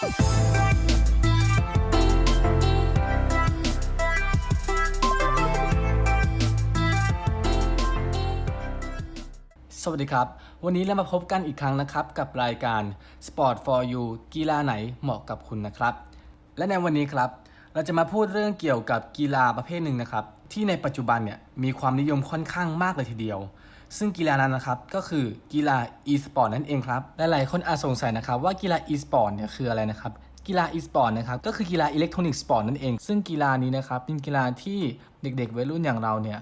สวัสดีครับ วันนี้เรามาพบกันอีกครั้งนะครับ กับรายการ Sport for You กีฬาไหนเหมาะกับคุณนะครับ และในวันนี้ครับ เราจะมาพูดเรื่องเกี่ยวกับกีฬาประเภทหนึ่งนะครับ ที่ในปัจจุบันเนี่ยมีความนิยมค่อนข้างมากเลยทีเดียว ซึ่งกีฬานั้นนะครับก็คือกีฬา e-sport นั่นเองครับหลายๆคนอาจสงสัยนะครับว่ากีฬา e-sport เนี่ยคืออะไรนะครับกีฬา e-sport นะครับก็คือกีฬาอิเล็กทรอนิกส์สปอร์ตนั่นเอง ซึ่งกีฬานี้นะครับเป็นกีฬาที่เด็กๆวัยรุ่นอย่างเราเนี่ย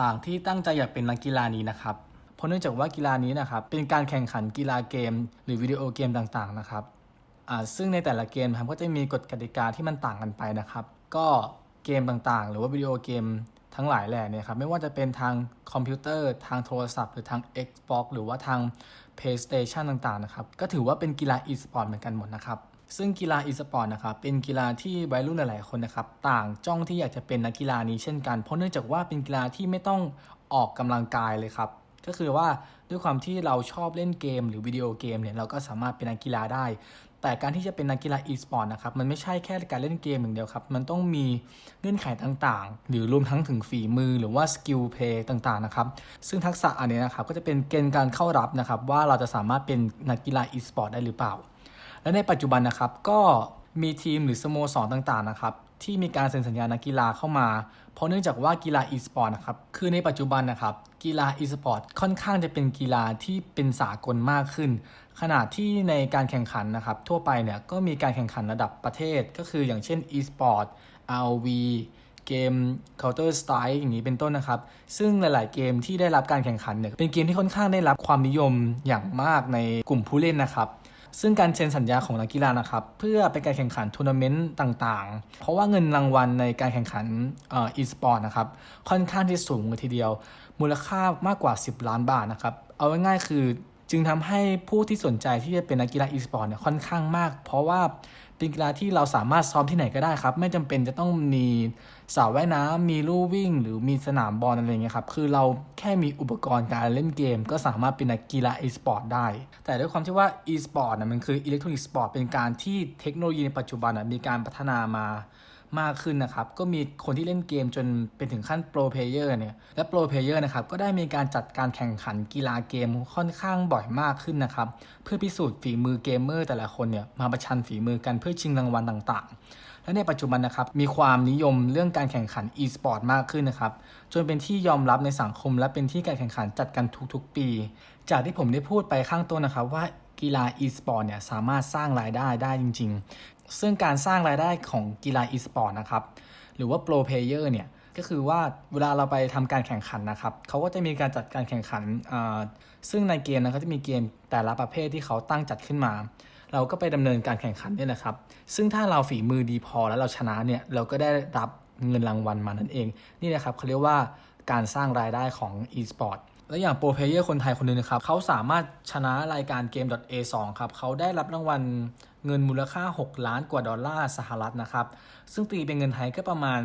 ต่างที่ตั้งใจอยากเป็นนักกีฬานี้นะครับเพราะเนื่องจากว่ากีฬานี้นะครับเป็นการแข่งขันกีฬาเกม หรือวิดีโอเกมต่างๆนะครับซึ่งในแต่ละเกมครับก็จะมีกฎกติกาที่มันต่างกันไปนะครับ ก็เกมต่างๆ หรือว่าวิดีโอเกม ทั้งหลายแหล่เนี่ยครับไม่ว่าจะเป็นทางคอมพิวเตอร์ ทางโทรศัพท์ หรือทาง Xbox หรือว่าทาง PlayStation ต่างๆนะครับก็ถือว่าเป็นกีฬา e-sport เหมือนกันหมดนะครับซึ่งกีฬา e-sport นะครับเป็นกีฬาที่วัยรุ่นหลายๆคนนะครับต่างจ้องที่อยากจะเป็นนักกีฬานี้เช่นกัน เพราะเนื่องจากว่าเป็นกีฬาที่ไม่ต้องออกกำลังกายเลยครับก็คือว่าด้วยความที่เราชอบเล่นเกม หรือวิดีโอเกมเนี่ยเราก็สามารถเป็นนักกีฬาได้ แต่การที่จะเป็นนักกีฬาอีสปอร์ตนะครับมันไม่ใช่แค่การเล่นเกมอย่างเดียวครับมันต้องมีเงื่อนไขต่างๆ หรือรวมทั้งถึงฝีมือหรือว่าสกิลเพลย์ต่างๆนะครับซึ่งทักษะอันนี้นะครับก็จะเป็นเกณฑ์การเข้ารับนะครับว่าเราจะสามารถเป็นนักกีฬาอีสปอร์ตได้หรือเปล่า และในปัจจุบันนะครับก็มีทีมหรือสโมสรต่างๆนะครับ ที่มีการเซ็นสัญญานักกีฬาเข้ามา เพราะเนื่องจากว่ากีฬา e-sport นะครับ คือในปัจจุบันนะครับ กีฬา e-sport ค่อนข้างจะเป็นกีฬาที่เป็นสากลมากขึ้น ขนาดที่ในการแข่งขันนะครับ ทั่วไปเนี่ยก็มีการแข่งขันระดับประเทศ ก็คืออย่างเช่น e-sport ROV เกม Counter Strike อย่างนี้เป็นต้นนะครับ ซึ่งหลาย ๆ เกมที่ได้รับการแข่งขันเนี่ยเป็นเกมที่ค่อนข้างได้รับความนิยมอย่างมากในกลุ่มผู้เล่นนะครับ ซึ่งการเซ็นสัญญาของนักกีฬานะครับเพื่อเป็นการแข่งขันทัวร์นาเมนต์ต่างๆ เพราะว่าเงินรางวัลในการแข่งขันอีสปอร์ตนะครับค่อนข้างที่สูงเลยทีเดียว มูลค่ามากกว่า 10 ล้านบาทนะครับเอาง่ายๆคือ จึงทำให้ผู้ที่สนใจที่จะเป็นนักกีฬาอีสปอร์ตเนี่ยค่อนข้างมาก เพราะว่าเป็นกีฬาที่เราสามารถซ้อมที่ไหนก็ได้ครับ ไม่จำเป็นจะต้องมีสระว่ายน้ำมีลู่วิ่ง หรือมีสนามบอลอะไรเงี้ยครับ คือเราแค่มีอุปกรณ์การเล่นเกม ก็สามารถเป็นนักกีฬาอีสปอร์ตได้ แต่ด้วยความที่ว่าอีสปอร์ตนะมันคืออิเล็กทรอนิกส์สปอร์ตเป็นการที่เทคโนโลยีในปัจจุบันนะมีการพัฒนามา มากขึ้นนะครับ ก็มีคนที่เล่นเกมจนเป็นถึงขั้นโปรเพลเยอร์เนี่ย และโปรเพลเยอร์นะครับ ก็ได้มีการจัดการแข่งขันกีฬาเกมค่อนข้างบ่อยมากขึ้นนะครับ เพื่อพิสูจน์ฝีมือเกมเมอร์แต่ละคนเนี่ย มาประชันฝีมือกันเพื่อชิงรางวัลต่างๆ และในปัจจุบันนะครับ มีความนิยมเรื่องการแข่งขัน e-sport มากขึ้นนะครับ จนเป็นที่ยอมรับในสังคม และเป็นที่การแข่งขันจัดกันทุกๆ ปี จากที่ผมได้พูดไปข้างต้นนะครับว่ากีฬา e-sport เนี่ยสามารถสร้างรายได้ได้จริงๆ ซึ่งการสร้างรายได้ของกีฬา e-sport นะครับ หรือว่าโปรเพเยอร์เนี่ย ก็คือว่าเวลาเราไปทำการแข่งขันนะครับเขาก็จะมีการจัดการแข่งขันอ่าซึ่งในเกมนะเขาจะมีเกมแต่ละประเภทที่เขาตั้งจัดขึ้นมา เราก็ไปดำเนินการแข่งขันนี่ยนะครับ ซึ่งถ้าเราฝีมือดีพอแล้วเราชนะเนี่ย เราก็ได้รับเงินรางวัลมานั่นเอง นี่นะครับเขาเรียกว่าการสร้างรายได้ของ e-sport และอย่างโปรเพเยอร์คนไทยคนหนึงนะครับเขาสามารถชนะรายการเกม .a2 ครับเขาได้รับรางวัล เงินมูลค่า 6 ล้านกว่าดอลลาร์สหรัฐนะครับ ซึ่งตีเป็นเงินไทยก็ประมาณ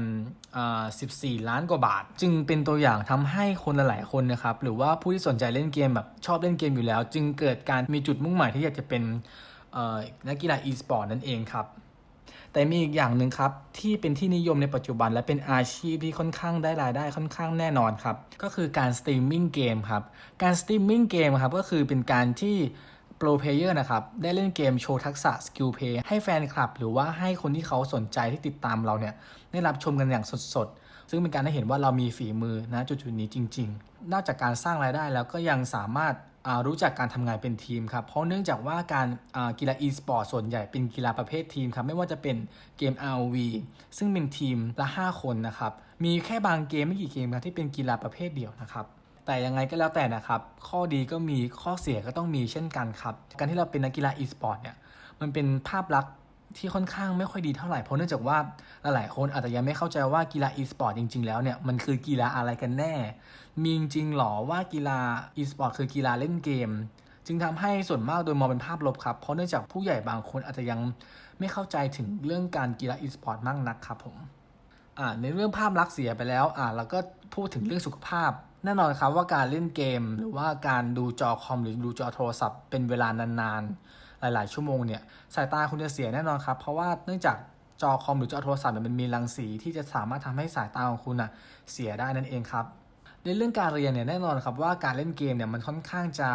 14 ล้านกว่าบาท จึงเป็นตัวอย่างทำให้คนหลายๆคนนะครับ หรือว่าผู้ที่สนใจเล่นเกมแบบชอบเล่นเกมอยู่แล้ว จึงเกิดการมีจุดมุ่งหมายที่อยากจะเป็นนักกีฬา e-sport นั่นเองครับแต่มีอีกอย่างหนึ่งครับ ที่เป็นที่นิยมในปัจจุบันและเป็นอาชีพที่ค่อนข้างได้รายได้ค่อนข้างแน่นอนครับ ก็คือการสตรีมมิ่งเกมครับ การสตรีมมิ่งเกมครับก็คือเป็นการที่ โปรเพลเยอร์นะครับ ได้เล่นเกมโชว์ทักษะสกิลเพย์ให้แฟนคลับ หรือว่าให้คนที่เขาสนใจที่ติดตามเราเนี่ย ได้รับชมกันอย่างสดๆ ซึ่งเป็นการได้เห็นว่าเรามีฝีมือนะจุดๆนี้จริง ๆ นอกจากการสร้างรายได้แล้วก็ยังสามารถรู้จักการทำงานเป็นทีมครับ เพราะเนื่องจากว่าการกีฬา e-sport ส่วนใหญ่เป็นกีฬาประเภททีมครับ ไม่ว่าจะเป็นเกม ROV ซึ่งเป็นทีมละ 5 คนนะครับ มีแค่บางเกมไม่กี่เกมครับที่เป็นกีฬาประเภทเดียวนะครับ แต่ยังไงก็แล้วแต่นะครับ ข้อดีก็มีข้อเสียก็ต้องมีเช่นกันครับ การที่เราเป็นนักกีฬา e-sport เนี่ยมันเป็นภาพลักษณ์ที่ค่อนข้างไม่ค่อยดีเท่าไหร่เพราะเนื่องจากว่าหลายๆคนอาจจะยังไม่เข้าใจว่ากีฬา e-sport จริง ๆ แล้วเนี่ยมันคือกีฬาอะไรกันแน่ มีจริงหรอว่ากีฬา e-sport คือกีฬาเล่นเกม จึงทำให้ส่วนมากโดยมองเป็นภาพลบครับเพราะเนื่องจากผู้ใหญ่บางคนอาจจะยังไม่เข้าใจถึงเรื่องการกีฬา e-sport มากนักครับผมในเรื่องภาพลักษณ์เสียไปแล้วอ่าเราก็พูดถึงเรื่องสุขภาพ แน่นอนครับว่าการเล่นเกมหรือว่าการดูจอคอมหรือดูจอโทรศัพท์เป็นเวลานานๆ หลายๆ ชั่วโมงเนี่ยสายตาคุณจะเสียแน่นอนครับ เพราะว่าเนื่องจากจอคอมหรือจอโทรศัพท์เนี่ยมันมีรังสีที่จะสามารถทำให้สายตาของคุณอะเสียได้นั่นเองครับในเรื่องการเรียนเนี่ยแน่นอนครับว่าการเล่นเกมเนี่ยมันค่อนข้างจะ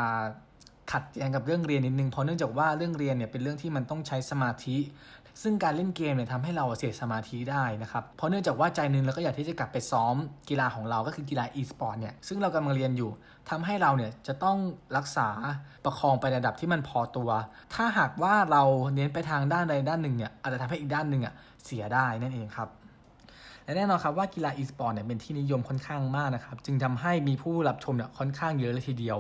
ขัดแย้งกับเรื่องเรียนนิดนึงเพราะเนื่องจากว่าเรื่องเรียนเนี่ยเป็นเรื่องที่มันต้องใช้สมาธิ ซึ่งการเล่นเกมเนี่ยทำให้เราเสียสมาธิได้นะครับเพราะเนื่องจากว่าใจนึงเราก็อยากที่จะกลับไปซ้อมกีฬาของเราก็คือกีฬา e-sport เนี่ยซึ่งเรากำลังเรียนอยู่ทำให้เราเนี่ยจะต้องรักษาประคองไปในระดับที่มันพอตัว ถ้าหากว่าเราเน้นไปทางด้านใดด้านหนึ่งเนี่ยอาจจะทำให้อีกด้านหนึ่งอะเสียได้นั่นเองครับและแน่นอนครับว่ากีฬา e-sport เนี่ยเป็นที่นิยมค่อนข้างมากนะครับ จึงทำให้มีผู้รับชมเนี่ยค่อนข้างเยอะเลยทีเดียว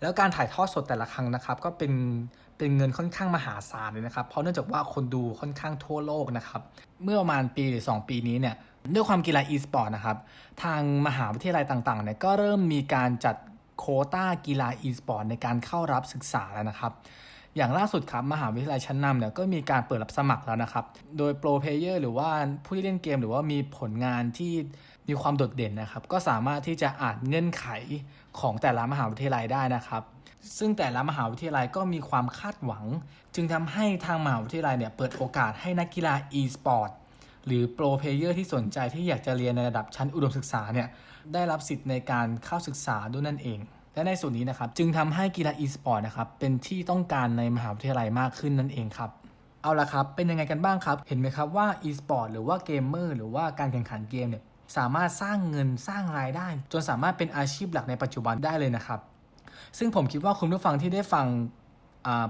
แล้วการถ่ายทอดสดแต่ละครั้งนะครับ ก็เป็นเป็นเงินค่อนข้างมหาศาลเลยนะครับ เพราะเนื่องจากว่าคนดูค่อนข้างทั่วโลกนะครับ เมื่อประมาณปีหรือ 2 ปีนี้เนี่ยด้วยความกีฬา e-sport นะครับ ทางมหาวิทยาลัยต่างๆเนี่ยก็เริ่มมีการจัดโคต้ากีฬา e-sport ในการเข้ารับศึกษาแล้วนะครับ อย่างล่าสุดครับ มหาวิทยาลัยชั้นนำเนี่ยก็มีการเปิดรับสมัครแล้วนะครับ โดยโปรเพเยอร์หรือว่าผู้ที่เล่นเกม หรือว่ามีผลงานที่ มีความโดดเด่นนะครับ ก็สามารถที่จะอ่านเงื่อนไขของแต่ละมหาวิทยาลัยได้นะครับ ซึ่งแต่ละมหาวิทยาลัยก็มีความคาดหวัง จึงทำให้ทางมหาวิทยาลัยเนี่ยเปิดโอกาสให้นักกีฬา e-sport หรือโปรเพเยอร์ที่สนใจที่อยากจะเรียนในระดับชั้นอุดมศึกษาเนี่ยได้รับสิทธิ์ในการเข้าศึกษาด้วยนั่นเอง และในส่วนนี้นะครับจึงทำให้กีฬา e-sport นะครับเป็นที่ต้องการในมหาวิทยาลัยมากขึ้นนั่นเองครับเอาละครับ เป็นยังไงกันบ้างครับ เห็นไหมครับว่า e-sport หรือว่าเกมเมอร์หรือว่าการแข่งขันเกมเนี่ย สามารถสร้างเงินสร้างรายได้ จนสามารถเป็นอาชีพหลักในปัจจุบันได้เลยนะครับ ซึ่งผมคิดว่าคุณผู้ฟังที่ได้ฟัง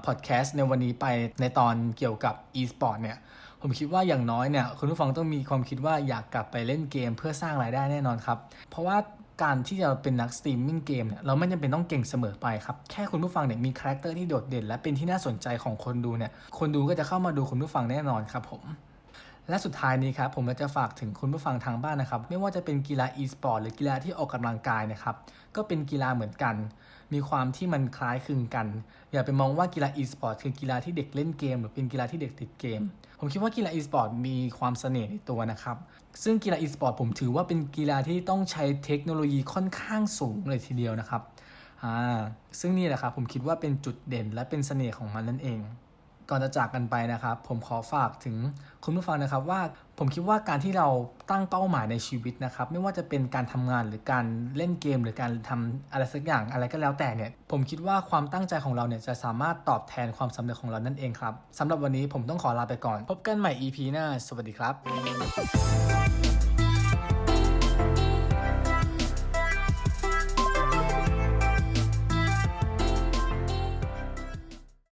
พอดแคสต์ในวันนี้ไปในตอนเกี่ยวกับ e-sport เนี่ยผมคิดว่าอย่างน้อยเนี่ยคุณผู้ฟังต้องมีความคิดว่าอยากกลับไปเล่นเกมเพื่อสร้างรายได้แน่นอนครับ เพราะว่าการที่จะเป็นนักสตรีมมิ่งเกมเนี่ยเราไม่จำเป็นต้องเก่งเสมอไปครับ แค่คุณผู้ฟังเนี่ยมีคาแรคเตอร์ที่โดดเด่น และเป็นที่น่าสนใจของคนดูเนี่ยคนดูก็จะเข้ามาดูคุณผู้ฟังแน่นอนครับผม และสุดท้ายนี้ครับผมจะฝากถึงคุณผู้ฟังทางบ้านนะครับ ไม่ว่าจะเป็นกีฬา e-sport หรือกีฬาที่ออกกำลังกายนะครับ ก็เป็นกีฬาเหมือนกัน มีความที่มันคล้ายคลึงกัน อย่าไปมองว่ากีฬา e-sport คือกีฬาที่เด็กเล่นเกม หรือเป็นกีฬาที่เด็กติดเกม ผมคิดว่ากีฬา e-sport มีความเสน่ห์ในตัวนะครับ ซึ่งกีฬา e-sport ผมถือว่าเป็นกีฬาที่ต้องใช้เทคโนโลยีค่อนข้างสูงเลยทีเดียวนะครับอ่าซึ่งนี่แหละครับผมคิดว่าเป็นจุดเด่นและเป็นเสน่ห์ของมันนั่นเอง ก่อนจะจากกันไปนะครับ ผมขอฝากถึงคุณผู้ฟังนะครับว่าผมคิดว่าการที่เราตั้งเป้าหมายในชีวิตนะครับ ไม่ว่าจะเป็นการทำงานหรือการเล่นเกม หรือการทำอะไรสักอย่างอะไรก็แล้วแต่เนี่ยผมคิดว่าความตั้งใจของเราเนี่ยจะสามารถตอบแทนความสำเร็จของเรานั่นเองครับสำหรับวันนี้ผมต้องขอลาไปก่อน พบกันใหม่ EP หน้า สวัสดีครับ